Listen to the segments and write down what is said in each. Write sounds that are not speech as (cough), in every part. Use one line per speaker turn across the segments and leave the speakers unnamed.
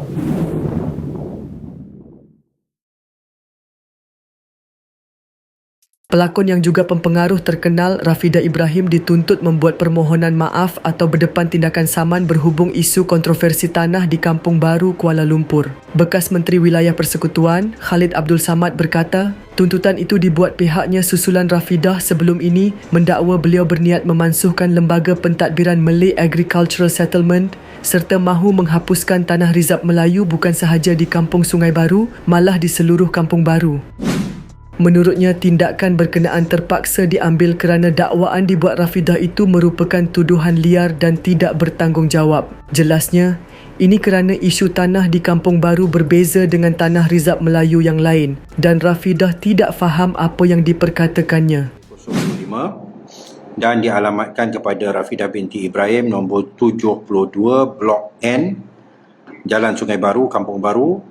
ハハハハ! Pelakon yang juga pempengaruh terkenal Rafida Ibrahim dituntut membuat permohonan maaf atau berdepan tindakan saman berhubung isu kontroversi tanah di Kampung Baru, Kuala Lumpur. Bekas Menteri Wilayah Persekutuan, Khalid Abdul Samad berkata, tuntutan itu dibuat pihaknya susulan Rafidah sebelum ini mendakwa beliau berniat memansuhkan lembaga pentadbiran Malay Agricultural Settlement serta mahu menghapuskan tanah rizab Melayu bukan sahaja di Kampung Sungai Baru, malah di seluruh Kampung Baru. Menurutnya, tindakan berkenaan terpaksa diambil kerana dakwaan dibuat Rafidah itu merupakan tuduhan liar dan tidak bertanggungjawab. Jelasnya, ini kerana isu tanah di Kampung Baru berbeza dengan tanah rizab Melayu yang lain dan Rafidah tidak faham apa yang diperkatakannya.
05 dan dialamatkan kepada Rafidah binti Ibrahim nombor 72 Blok N Jalan Sungai Baru Kampung Baru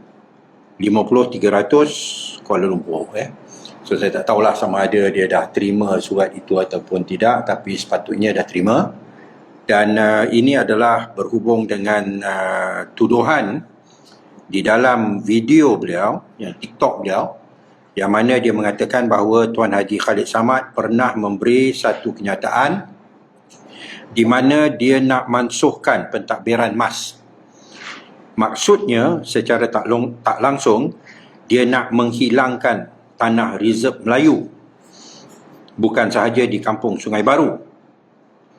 50300 Kuala Lumpur eh. So saya tak tahulah sama ada dia dah terima surat itu ataupun tidak tapi sepatutnya dah terima. Dan uh, ini adalah berhubung dengan uh, tuduhan di dalam video beliau, yang TikTok beliau yang mana dia mengatakan bahawa Tuan Haji Khalid Samad pernah memberi satu kenyataan di mana dia nak mansuhkan pentadbiran MAS. Maksudnya secara tak, long, tak langsung dia nak menghilangkan tanah reserve Melayu. Bukan sahaja di kampung Sungai Baru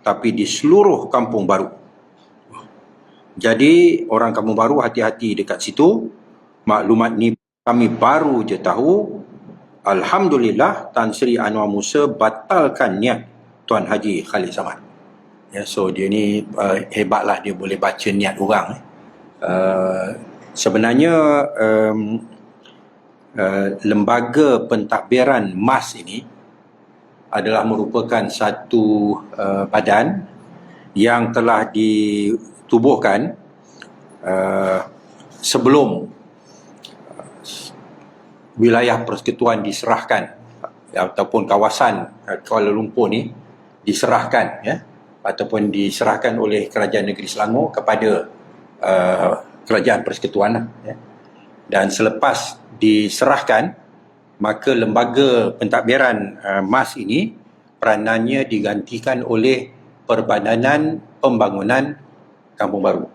tapi di seluruh kampung baru. Jadi orang kampung baru hati-hati dekat situ. Maklumat ni kami baru je tahu. Alhamdulillah Tan Sri Anwar Musa batalkan niat Tuan Haji Khalid Samad. Ya, so dia ni uh, hebatlah dia boleh baca niat orang eh. uh, sebenarnya um, Uh, lembaga pentadbiran MAS ini adalah merupakan satu uh, badan yang telah ditubuhkan uh, sebelum wilayah persekutuan diserahkan ataupun kawasan Kuala Lumpur ni diserahkan ya ataupun diserahkan oleh kerajaan negeri Selangor kepada uh, kerajaan persekutuan lah, ya. Dan selepas diserahkan maka lembaga pentadbiran uh, MAS ini peranannya digantikan oleh Perbadanan Pembangunan Kampung Baru.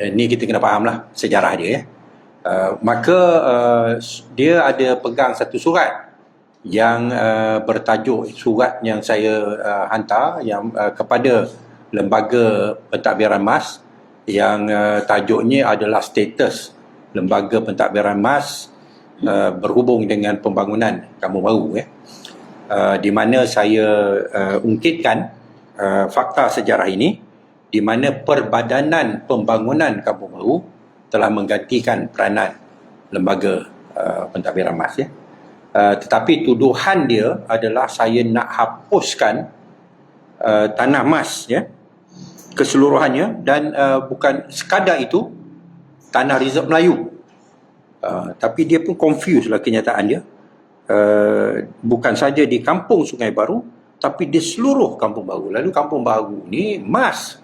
Ini kita kena fahamlah sejarah dia ya. Uh, maka uh, dia ada pegang satu surat yang uh, bertajuk surat yang saya uh, hantar yang uh, kepada lembaga pentadbiran MAS yang uh, tajuknya adalah status lembaga pentadbiran MAS uh, berhubung dengan pembangunan kampung baru ya. Uh, di mana saya uh, ungkitkan uh, fakta sejarah ini di mana Perbadanan Pembangunan Kampung Baru telah menggantikan peranan lembaga uh, pentadbiran MAS ya. Uh, tetapi tuduhan dia adalah saya nak hapuskan uh, tanah MAS ya keseluruhannya dan uh, bukan sekadar itu tanah reserve Melayu. Uh, tapi dia pun confused lah kenyataan dia. Uh, bukan saja di kampung Sungai Baru, tapi di seluruh kampung baru. Lalu kampung baru ni mas.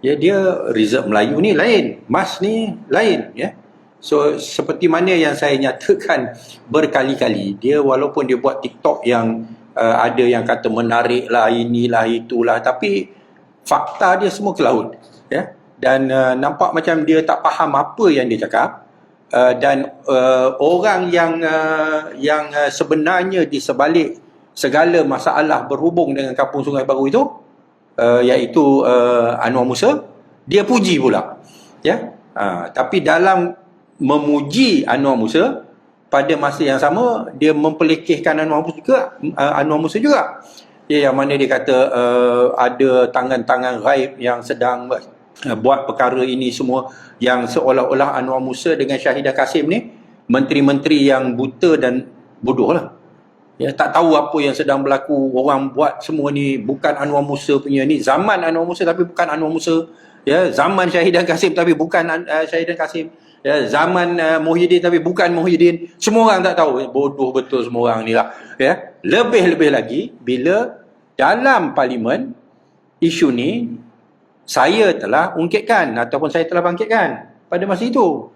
Ya, dia reserve Melayu ni lain. Mas ni lain. Ya. So, seperti mana yang saya nyatakan berkali-kali, dia walaupun dia buat TikTok yang uh, ada yang kata menarik lah, inilah, itulah. Tapi fakta dia semua ke laut. Ya dan uh, nampak macam dia tak faham apa yang dia cakap. Uh, dan uh, orang yang uh, yang uh, sebenarnya di sebalik segala masalah berhubung dengan kampung Sungai Baru itu uh, iaitu uh, Anwar Musa dia puji pula. Ya? Uh, tapi dalam memuji Anwar Musa pada masa yang sama dia mempelekehkan Anwar Musa juga uh, Anwar Musa juga. Ya, yang mana dia kata uh, ada tangan-tangan gaib yang sedang buat perkara ini semua yang seolah-olah Anwar Musa dengan Syahidah Kasim ni menteri-menteri yang buta dan bodoh lah. Ya, tak tahu apa yang sedang berlaku. Orang buat semua ni bukan Anwar Musa punya ni. Zaman Anwar Musa tapi bukan Anwar Musa. Ya zaman Syahidah Kasim tapi bukan uh, Syahidah Kasim. Ya zaman uh, Muhyiddin tapi bukan Muhyiddin semua orang tak tahu. Bodoh betul semua orang ni lah. Ya lebih-lebih lagi bila dalam parlimen isu ni saya telah ungkitkan ataupun saya telah bangkitkan pada masa itu.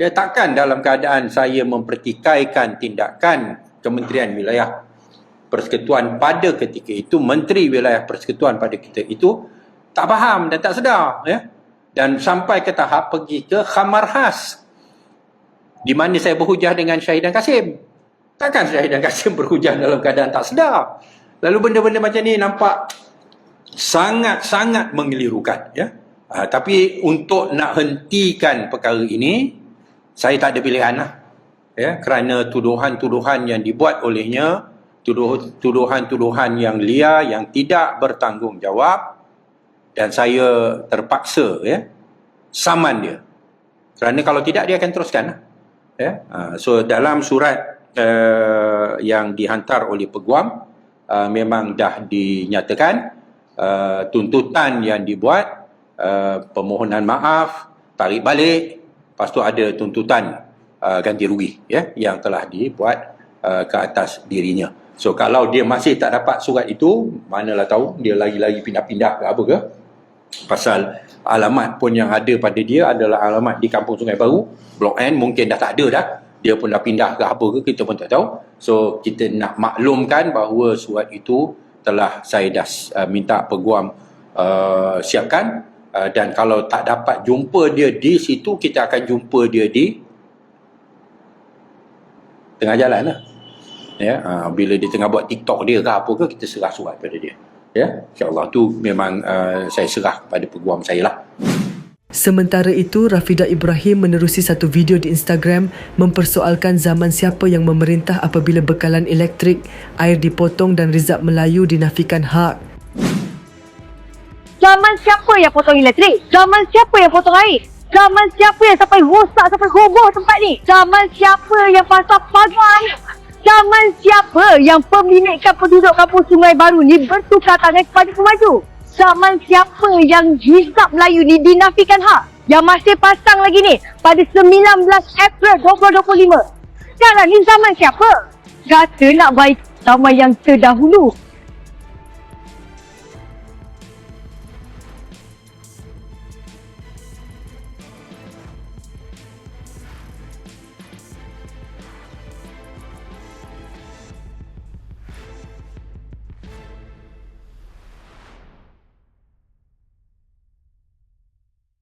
Ya takkan dalam keadaan saya mempertikaikan tindakan Kementerian Wilayah Persekutuan pada ketika itu, Menteri Wilayah Persekutuan pada ketika itu tak faham dan tak sedar ya. Dan sampai ke tahap pergi ke khamar khas di mana saya berhujah dengan Syahidan Kasim. Takkan Syahidan Kasim (laughs) berhujah dalam keadaan tak sedar. Lalu benda-benda macam ni nampak sangat-sangat mengelirukan ya. Uh, tapi untuk nak hentikan perkara ini saya tak ada pilihan lah. Ya, kerana tuduhan-tuduhan yang dibuat olehnya tuduhan-tuduhan yang liar yang tidak bertanggungjawab dan saya terpaksa ya saman dia. Kerana kalau tidak dia akan teruskan. lah. Ya. Uh, so dalam surat uh, yang dihantar oleh peguam uh, memang dah dinyatakan uh, tuntutan yang dibuat uh, permohonan maaf, tarik balik, lepas tu ada tuntutan uh, ganti rugi ya yang telah dibuat uh, ke atas dirinya. So kalau dia masih tak dapat surat itu, manalah tahu dia lagi-lagi pindah-pindah ke apa ke? Pasal alamat pun yang ada pada dia adalah alamat di Kampung Sungai Baru, Blok N mungkin dah tak ada dah. Dia pun dah pindah ke apa ke kita pun tak tahu. So kita nak maklumkan bahawa surat itu telah saya dah uh, minta peguam uh, siapkan. Uh, dan kalau tak dapat jumpa dia di situ kita akan jumpa dia di tengah jalan lah. Ya uh, bila dia tengah buat TikTok dia ke apa ke kita serah surat pada dia. Ya insyaallah. Tu memang uh, saya serah pada peguam saya lah
Sementara itu, Rafida Ibrahim menerusi satu video di Instagram mempersoalkan zaman siapa yang memerintah apabila bekalan elektrik, air dipotong dan rizab Melayu dinafikan hak.
Zaman siapa yang potong elektrik? Zaman siapa yang potong air? Zaman siapa yang sampai rosak, sampai roboh tempat ni? Zaman siapa yang pasal pagar? Zaman siapa yang pembinaikan penduduk kampung Sungai Baru ni bertukar tangan kepada pemaju? Zaman siapa yang hizab Melayu ni dinafikan hak? Yang masih pasang lagi ni pada 19 April 2025. Sekarang ni zaman siapa? Kata nak baik zaman yang terdahulu.